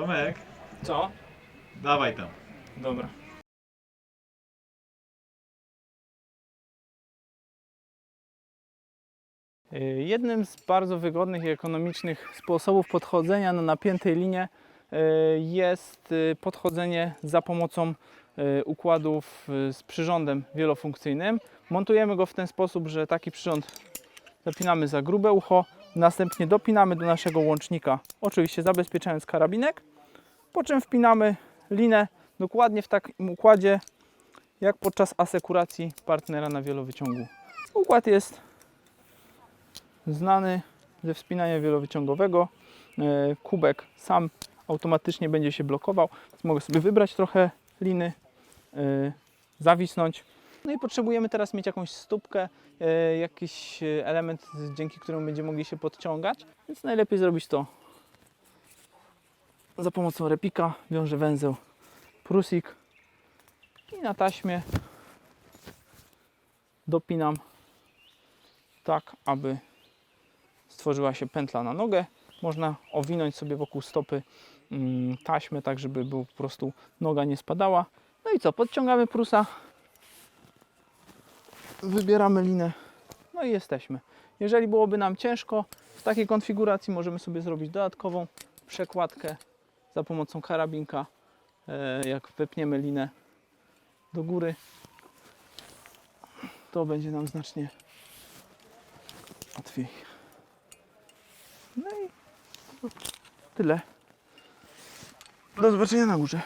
Tomek, Co? dawaj tam. Dobra. Y, Jednym z bardzo wygodnych i ekonomicznych sposobów podchodzenia na napiętej linie y, jest y, podchodzenie za pomocą y, układów y, z przyrządem wielofunkcyjnym. Montujemy go w ten sposób, że taki przyrząd zapinamy za grube ucho, następnie dopinamy do naszego łącznika, oczywiście zabezpieczając karabinek, po czym wpinamy linę dokładnie w takim układzie, jak podczas asekuracji partnera na wielowyciągu. Układ jest znany ze wspinania wielowyciągowego. E, Kubek sam automatycznie będzie się blokował, więc mogę sobie wybrać trochę liny, e, zawisnąć. No i potrzebujemy teraz mieć jakąś stópkę, e, jakiś element, dzięki któremu będziemy mogli się podciągać, więc najlepiej zrobić to za pomocą repika. Wiążę węzeł prusik i na taśmie dopinam tak, aby stworzyła się pętla na nogę. Można owinąć sobie wokół stopy mm, taśmę, tak żeby był po prostu noga nie spadała. No i co, podciągamy prusa, wybieramy linę, no i jesteśmy. Jeżeli byłoby nam ciężko, w takiej konfiguracji możemy sobie zrobić dodatkową przekładkę za pomocą karabinka. E, Jak wepniemy linę do góry, to będzie nam znacznie łatwiej. No i tyle. Do zobaczenia na górze.